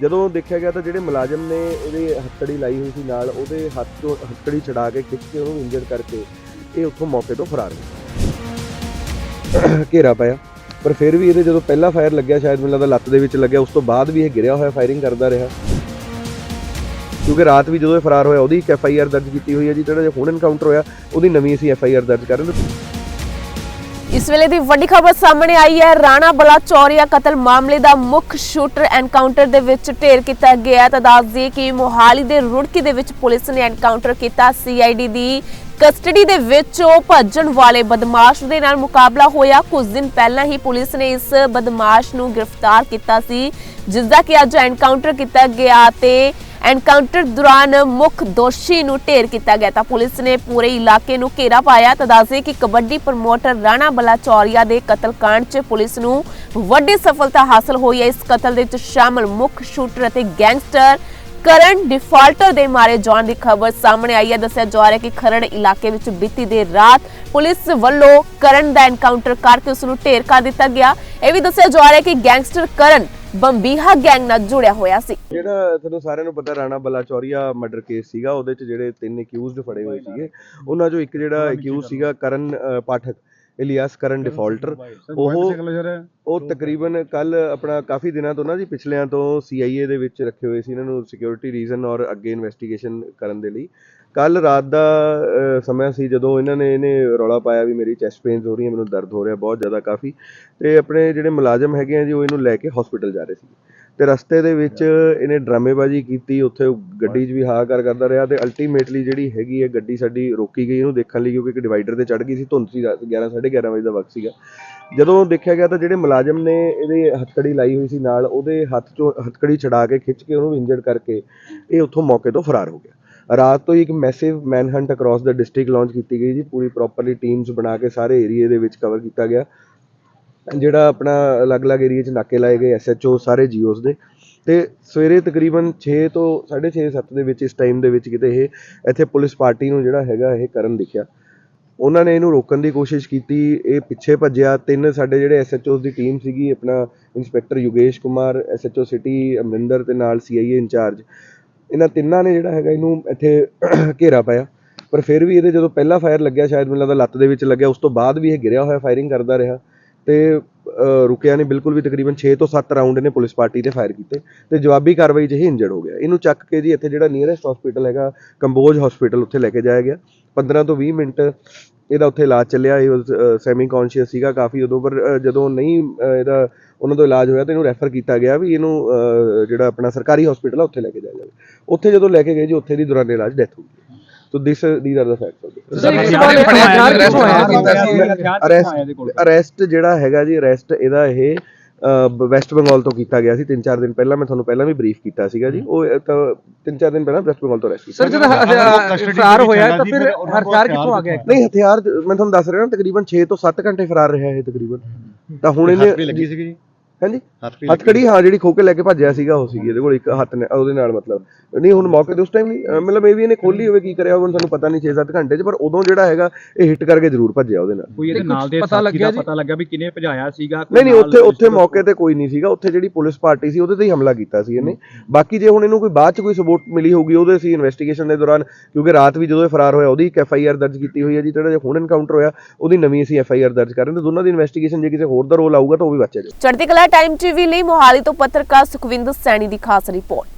ਜਦੋਂ ਦੇਖਿਆ ਗਿਆ ਤਾਂ ਜਿਹੜੇ ਮੁਲਾਜ਼ਮ ਨੇ ਇਹਦੇ ਹੱਥਕੜੀ ਲਾਈ ਹੋਈ ਸੀ ਨਾਲ, ਉਹਦੇ ਹੱਥ ਤੋਂ ਹੱਥਕੜੀ ਛਡਾ ਕੇ ਖਿੱਚ ਕੇ ਉਹਨੂੰ ਇੰਜਰ ਕਰਕੇ ਇਹ ਉੱਥੋਂ ਮੌਕੇ ਤੋਂ ਫਰਾਰ ਹੋ ਘੇਰਾ ਪਾਇਆ ਪਰ ਫਿਰ ਵੀ ਇਹਦੇ ਜਦੋਂ ਪਹਿਲਾ ਫਾਇਰ ਲੱਗਿਆ, ਸ਼ਾਇਦ ਮੈਨੂੰ ਲੱਗਦਾ ਲੱਤ ਦੇ ਵਿੱਚ ਲੱਗਿਆ, ਉਸ ਤੋਂ ਬਾਅਦ ਵੀ ਇਹ ਗਿਰਿਆ ਹੋਇਆ ਫਾਇਰਿੰਗ ਕਰਦਾ ਰਿਹਾ। ਕਿਉਂਕਿ ਰਾਤ ਵੀ ਜਦੋਂ ਇਹ ਫਰਾਰ ਹੋਇਆ, ਉਹਦੀ ਇੱਕ ਐਫ ਆਈ ਆਰ ਦਰਜ ਕੀਤੀ ਹੋਈ ਹੈ ਜੀ, ਜਿਹੜਾ ਹੁਣ ਐਨਕਾਊਂਟਰ ਹੋਇਆ, ਉਹਦੀ ਨਵੀਂ ਅਸੀਂ ਐਫ ਆਈ ਆਰ ਦਰਜ ਕਰ ਰਹੇ ਹਾਂ। ਇਸ ਵੇਲੇ ਦੀ ਵੱਡੀ ਖਬਰ ਸਾਹਮਣੇ ਆਈ ਹੈ। ਰਾਣਾ ਬਲਾਚੌਰੀਆ ਕਤਲ ਮਾਮਲੇ ਦਾ ਮੁੱਖ ਸ਼ੂਟਰ ਐਨਕਾਊਂਟਰ ਦੇ ਵਿੱਚ ਢੇਰ ਕੀਤਾ ਗਿਆ ਹੈ। ਤਾਂ ਦੱਸ ਦਈਏ ਕਿ ਮੋਹਾਲੀ ਦੇ ਰੁੜਕੀ ਦੇ ਵਿੱਚ ਪੁਲਿਸ ਨੇ ਐਨਕਾਊਂਟਰ ਕੀਤਾ। ਸੀਆਈਡੀ ਦੀ ਕਸਟਡੀ ਦੇ ਵਿੱਚ ਉਹ ਭੱਜਣ ਵਾਲੇ ਬਦਮਾਸ਼ ਦੇ ਨਾਲ ਮੁਕਾਬਲਾ ਹੋਇਆ। ਕੁਝ ਦਿਨ ਪਹਿਲਾਂ ਹੀ ਪੁਲਿਸ ਨੇ ਇਸ ਬਦਮਾਸ਼ ਨੂੰ ਗ੍ਰਿਫਤਾਰ ਕੀਤਾ ਸੀ ਜਿਸ ਦਾ ਕਿ ਅੱਜ ਐਨਕਾਊਂਟਰ ਕੀਤਾ ਗਿਆ ਤੇ ਐਨਕਾਊਂਟਰ ਦੌਰਾਨ ਮੁੱਖ ਦੋਸ਼ੀ ਨੂੰ ਢੇਰ ਕੀਤਾ ਗਿਆ ਤਾਂ ਪੁਲਿਸ ਨੇ ਪੂਰੇ ਇਲਾਕੇ ਨੂੰ ਘੇਰਾ ਪਾਇਆ। ਤਾਂ ਕਿ ਕਬੱਡੀ ਪ੍ਰਮੋਟਰ ਰਾਣਾ ਬਲਾਚੌਰੀਆ ਦੇ ਕਤਲकांड 'ਚ ਪੁਲਿਸ ਨੂੰ ਵੱਡੀ ਸਫਲਤਾ ਹਾਸਲ ਹੋਈ ਹੈ। ਇਸ ਕਤਲ ਦੇ ਵਿੱਚ ਸ਼ਾਮਲ ਮੁੱਖ ਸ਼ੂਟਰ ਅਤੇ ਗੈਂਗਸਟਰ ਕਰਨ ਡਿਫਾਲਟਰ ਦੇ ਮਾਰੇ ਜਾਣ ਦੀ ਖਬਰ ਸਾਹਮਣੇ ਆਈ ਹੈ। ਦੱਸਿਆ ਜਾ ਰਿਹਾ ਕਿ ਖਰੜ ਇਲਾਕੇ ਵਿੱਚ ਬੀਤੀ ਦੇ ਰਾਤ ਪੁਲਿਸ ਵੱਲੋਂ ਕਰਨ ਦਾ ਐਨਕਾਊਂਟਰ ਕਰਕੇ ਉਸ ਨੂੰ ਢੇਰ ਕਰ ਦਿੱਤਾ ਗਿਆ। ਇਹ ਵੀ ਦੱਸਿਆ ਜਾ ਰਿਹਾ ਕਿ ਗੈਂਗਸਟਰ ਕਰਨ ਬੰਬੀਹਾ ਗੈਂਗ ਨਾਲ ਜੁੜਿਆ ਹੋਇਆ ਸੀ। ਜਿਹੜਾ ਤੁਹਾਨੂੰ ਸਾਰਿਆਂ ਨੂੰ ਪਤਾ ਰਾਣਾ ਬਲਾਚੌਰੀਆ ਮਰਡਰ ਕੇਸ ਸੀਗਾ ਉਹਦੇ ਚ ਜਿਹੜੇ ਤਿੰਨ ਅਕਿਊਜ਼ਡ ਫੜੇ ਹੋਏ ਸੀਗੇ। ਉਹਨਾਂ ਚੋਂ ਇੱਕ ਜਿਹੜਾ ਅਕਿਊਜ਼ ਸੀਗਾ ਕਰਨ ਅ, ਪਾਠਕ ਇਲੀਆਸ ਕਰਨ ਡਿਫਾਲਟਰ ਉਹ ਉਹ ਤਕਰੀਬਨ ਕੱਲ ਆਪਣਾ ਕਾਫੀ ਦਿਨਾਂ ਤੋਂ ਨਾ ਜੀ ਪਿਛਲਿਆਂ ਤੋਂ CIA ਦੇ ਵਿੱਚ ਰੱਖੇ ਹੋਏ ਸੀ। ਇਹਨਾਂ ਨੂੰ ਸਿਕਿਉਰਿਟੀ ਰੀਜ਼ਨ ਔਰ ਅੱਗੇ ਇਨਵੈਸਟੀਗੇਸ਼ਨ ਕਰਨ ਦੇ ਲਈ। ਕੱਲ ਰਾਤ ਦਾ ਸਮਾਂ ਸੀ ਜਦੋਂ ਇਹਨਾਂ ਨੇ, ਇਹਨੇ ਰੌਲਾ ਪਾਇਆ ਵੀ ਮੇਰੀ ਚੈਸਟ ਪੇਨਸ ਹੋ ਰਹੀਆਂ, ਮੈਨੂੰ ਦਰਦ ਹੋ ਰਿਹਾ ਬਹੁਤ ਜ਼ਿਆਦਾ ਕਾਫੀ। ਤੇ ਆਪਣੇ ਜਿਹੜੇ ਮੁਲਾਜ਼ਮ ਹੈਗੇ ਆ ਜੀ, ਉਹ ਇਹਨੂੰ ਲੈ ਕੇ ਹਸਪੀਟਲ ਜਾ ਰਹੇ ਸੀ। ਤੇ ਰਸਤੇ ਦੇ ਵਿੱਚ ਇਹਨੇ ਡਰਾਮੇਬਾਜ਼ੀ ਕੀਤੀ, ਉੱਥੇ ਗੱਡੀ 'ਚ ਵੀ ਹਾਹਾਕਾਰ ਕਰਦਾ ਰਿਹਾ ਤੇ ਅਲਟੀਮੇਟਲੀ ਜਿਹੜੀ ਹੈਗੀ ਹੈ ਗੱਡੀ ਸਾਡੀ ਰੋਕੀ ਗਈ ਇਹਨੂੰ ਦੇਖਣ ਲਈ ਕਿਉਂਕਿ ਇੱਕ ਡਿਵਾਈਡਰ ਤੇ ਚੜ ਗਈ ਸੀ, ਧੁੰਦ ਸੀ ਰਾਤ 11 11:30 ਵਜੇ ਦਾ ਵਕਤ ਸੀਗਾ। ਜਦੋਂ ਦੇਖਿਆ ਗਿਆ ਤਾਂ ਜਿਹੜੇ ਮੁਲਾਜ਼ਮ ਨੇ ਇਹਦੇ ਹੱਥਕੜੀ ਲਾਈ ਹੋਈ ਸੀ ਨਾਲ, ਉਹਦੇ ਹੱਥ 'ਚੋਂ ਹੱਥਕੜੀ ਛਡਾ ਕੇ ਖਿੱਚ ਕੇ ਉਹਨੂੰ ਇੰਜਰਡ ਕਰਕੇ ਇਹ ਉੱਥੋਂ ਮੌਕੇ ਤੋਂ ਫਰਾਰ ਹੋ ਗਿਆ। ਰਾਤ ਤੋਂ ਹੀ ਇੱਕ massive manhunt across the district launch ਕੀਤੀ ਗਈ ਜੀ, ਪੂਰੀ ਪ੍ਰੋਪਰਲੀ ਟੀਮਸ ਬਣਾ ਕੇ ਸਾਰੇ ਏਰੀਏ ਦੇ ਵਿੱਚ ਕਵਰ ਕੀਤਾ ਗਿਆ। ਜਿਹੜਾ ਆਪਣਾ ਅਲੱਗ-ਅਲੱਗ ਏਰੀਆ 'ਚ ਨਾਕੇ ਲਾਏ ਗਏ ਐਸਐਚਓ ਸਾਰੇ ਜੀਓਸ ਦੇ। ਤੇ ਸਵੇਰੇ ਤਕਰੀਬਨ 6 ਤੋਂ 6:30 7 ਦੇ ਵਿੱਚ ਇਸ ਟਾਈਮ ਦੇ ਵਿੱਚ ਕਿਤੇ ਇਹ ਇੱਥੇ ਪੁਲਿਸ ਪਾਰਟੀ ਨੂੰ ਜਿਹੜਾ ਹੈਗਾ ਇਹ ਕਰਨ ਦਿਖਿਆ। ਉਹਨਾਂ ਨੇ ਇਹਨੂੰ ਰੋਕਣ ਦੀ ਕੋਸ਼ਿਸ਼ ਕੀਤੀ, ਇਹ ਪਿੱਛੇ ਭੱਜਿਆ। ਤਿੰਨ ਸਾਡੇ ਜਿਹੜੇ ਐਸਐਚਓਸ ਦੀ ਟੀਮ ਸੀਗੀ, ਆਪਣਾ inspector Yugesh Kumar SHO city Amrinder ਤੇ ਨਾਲ ਸੀਆਈਏ ਇੰਚਾਰਜ। ਇਹਨਾਂ ਤਿੰਨਾਂ ਨੇ ਜਿਹੜਾ ਹੈਗਾ ਇਹਨੂੰ ਇੱਥੇ ਘੇਰਾ ਪਾਇਆ। ਪਰ ਫਿਰ ਵੀ ਇਹਦੇ ਜਦੋਂ ਪਹਿਲਾ ਫਾਇਰ ਲੱਗਿਆ, ਸ਼ਾਇਦ ਮੈਨੂੰ ਲੱਗਦਾ ਲੱਤ ਦੇ ਵਿੱਚ ਲੱਗਿਆ, ਉਸ ਤੋਂ ਬਾਅਦ ਵੀ ਇਹ ਗਿਰਿਆ ਹੋਇਆ ਫਾਇਰਿੰਗ ਕਰਦਾ ਰਿਹਾ। ਤੇ ਰੁਕਿਆ ਨਹੀਂ, ਬਿਲਕੁਲ ਵੀ ਤਕਰੀਬਨ 6 ਤੋਂ 7 ਰਾਉਂਡ ਇਹਨੇ ਪੁਲਿਸ ਪਾਰਟੀ ਤੇ ਫਾਇਰ ਕੀਤੇ ਤੇ ਜਵਾਬੀ ਕਾਰਵਾਈ 'ਚ ਇਹ ਇੰਜਰਡ ਹੋ ਗਿਆ। ਇਹਨੂੰ ਚੱਕ ਕੇ ਜੀ ਇੱਥੇ ਜਿਹੜਾ ਨੀਅਰੈਸਟ ਹਸਪੀਟਲ ਹੈਗਾ, ਕੰਬੋਜ ਹਸਪੀਟਲ ਉੱਥੇ ਲੈ ਕੇ ਜਾਇਆ ਗਿਆ। 15 ਤੋਂ 20 ਮਿੰਟ ਇਹਦਾ ਉੱਥੇ ਇਲਾਜ ਚੱਲਿਆ ਇਹ ਸੈਮੀ ਕੌਨਸ਼ੀਅਸ ਸੀਗਾ ਕਾਫੀ ਉਦੋਂ ਪਰ ਜਦੋਂ ਨਹੀਂ ਇਹਦਾ ਉਹਨਾਂ ਤੋਂ ਇਲਾਜ ਹੋਇਆ ਤੇ ਇਹਨੂੰ ਰੈਫਰ ਕੀਤਾ ਗਿਆ ਵੀ ਇਹਨੂੰ ਜਿਹੜਾ ਆਪਣਾ ਸਰਕਾਰੀ ਹਸਪੀਟਲ ਆ ਉੱਥੇ ਲੈ ਕੇ ਜਾਇਆ ਜਾਵੇ। ਉੱਥੇ ਜਦੋਂ ਲੈ ਕੇ ਗਏ ਜੀ ਉੱਥੇ ਦੀ ਦੌਰਾਨ ਇਲਾਜ ਡੈਥ ਹੋ ਗਈ so this these are the facts arrest ਜਿਹੜਾ ਹੈਗਾ ਜੀ ਅਰੈਸਟ ਇਹਦਾ ਇਹ ਵੈਸਟ ਬੰਗਾਲ ਤੋਂ ਕੀਤਾ ਗਿਆ ਸੀ 3-4 ਦਿਨ ਪਹਿਲਾਂ ਮੈਂ ਤੁਹਾਨੂੰ ਪਹਿਲਾਂ ਵੀ ਬਰੀਫ ਕੀਤਾ ਸੀਗਾ ਜੀ। ਉਹ ਇੱਕ ਤਿੰਨ ਚਾਰ ਦਿਨ ਪਹਿਲਾਂ ਵੈਸਟ ਬੰਗਾਲ ਤੋਂ ਅਰੈਸਟ ਕੀਤਾ। ਸਰ ਜਦੋਂ ਫਰਾਰ ਹੋਇਆ ਤਾਂ ਫਿਰ ਹਥਿਆਰ ਕਿੱਥੋਂ ਆ ਗਿਆ? ਨਹੀਂ ਹਥਿਆਰ ਮੈਂ ਤੁਹਾਨੂੰ ਦੱਸ ਰਿਹਾ ਨਾ ਤਕਰੀਬਨ 6 ਤੋਂ 7 ਘੰਟੇ ਫਰਾਰ ਰਿਹਾ ਇਹ ਤਕਰੀਬਨ। ਤਾਂ ਹੁਣ ਇਹਨੇ ਲੱਗੀ ਸੀਗੀ ਜੀ। ਹਾਂਜੀ? ਹੱਥ ਹੱਥਕੜੀ ਹਾਂ ਜਿਹੜੀ ਖੋ ਕੇ ਲੈ ਕੇ ਭੱਜਿਆ ਸੀਗਾ ਉਹ ਸੀਗੀ ਇਹਦੇ ਕੋਲ ਇੱਕ ਹੱਥ ਨੇ ਉਹਦੇ ਨਾਲ ਮਤਲਬ। ਨਹੀਂ ਹੁਣ ਮੌਕੇ ਤੇ ਉਸ ਟਾਈਮ ਨਹੀਂ ਅਹ ਮਤਲਬ ਇਹ ਵੀ ਇਹਨੇ ਖੋਲੀ ਹੋਵੇ ਕੀ ਕਰਿਆ ਹੋਵੇ ਸਾਨੂੰ ਪਤਾ ਨਹੀਂ 6-7 ਘੰਟੇ 'ਚ ਪਰ ਉਦੋਂ ਜਿਹੜਾ ਹੈਗਾ ਇਹ ਹਿੱਟ ਕਰਕੇ ਜ਼ਰੂਰ ਭੱਜਿਆ ਉਹਦੇ ਨਾਲ। ਕੋਈ ਇਹਦੇ ਨਾਲ ਦੇ ਪਤਾ ਲੱਗਿਆ ਪਤਾ ਲੱਗਾ ਵੀ ਕਿਨੇ ਭਜਾਇਆ ਸੀਗਾ ਨਹੀਂ ਨਹੀਂ ਉੱਥੇ ਉੱਥੇ ਮੌਕੇ ਤੇ ਕੋਈ ਨਹੀਂ ਸੀਗਾ ਉੱਥੇ ਜਿਹੜੀ ਪੁਲਿਸ ਪਾਰਟੀ ਸੀ ਉਹਦੇ ਤੇ ਹੀ ਹਮਲਾ ਕੀਤਾ ਸੀ ਇਹਨੇ। ਬਾਕੀ ਜੇ ਹੁਣ ਇਹਨੂੰ ਕੋਈ ਬਾਅਦ ਚ ਕੋਈ ਸਬੂਤ ਮਿਲੀ ਹੋਊਗੀ ਉਹਦੇ ਅਸੀਂ ਇਨਵੈਸਟੀਗੇਸ਼ਨ ਦੇ ਦੌਰਾਨ ਕਿਉਂਕਿ ਰਾਤ ਵੀ ਜਦੋਂ ਇਹ ਫਰਾਰ ਹੋਇਆ ਉਹਦੀ ਇੱਕ ਐਫ ਆਈ ਆਰ ਦਰਜ ਕੀਤੀ ਹੋਈ ਹੈ ਜੀ ਜਿਹੜਾ ਜੇ ਹੁਣ ਐਨਕਾਊਂਟਰ ਹੋਇਆ ਉਹਦੀ ਨਵੀਂ ਅਸੀਂ ਐਫ ਆਈ ਆਰ ਦਰਜ ਕਰ ਰਹੇ ਹਾਂ ਤੇ ਦੋਨਾਂ ਦੀ ਇਨਵੈਸਟੀਗੇਸ਼ਨ ਜੇ ਕਿਸੇ ਹੋਰ ਦਾ ਰੋਲ ਆਊਗਾ ਤਾਂ ਉਹ ਵੀ ਬਚਿਆ ਜਾਊ ਚੜ੍ਹਦੀ ਕਲਾ ਟਾਈਮ ਟੀਵੀ ਲਈ ਮੋਹਾਲੀ ਤੋਂ ਪੱਤਰਕਾਰ ਸੁਖਵਿੰਦਰ ਸੈਣੀ ਦੀ ਖਾਸ ਰਿਪੋਰਟ।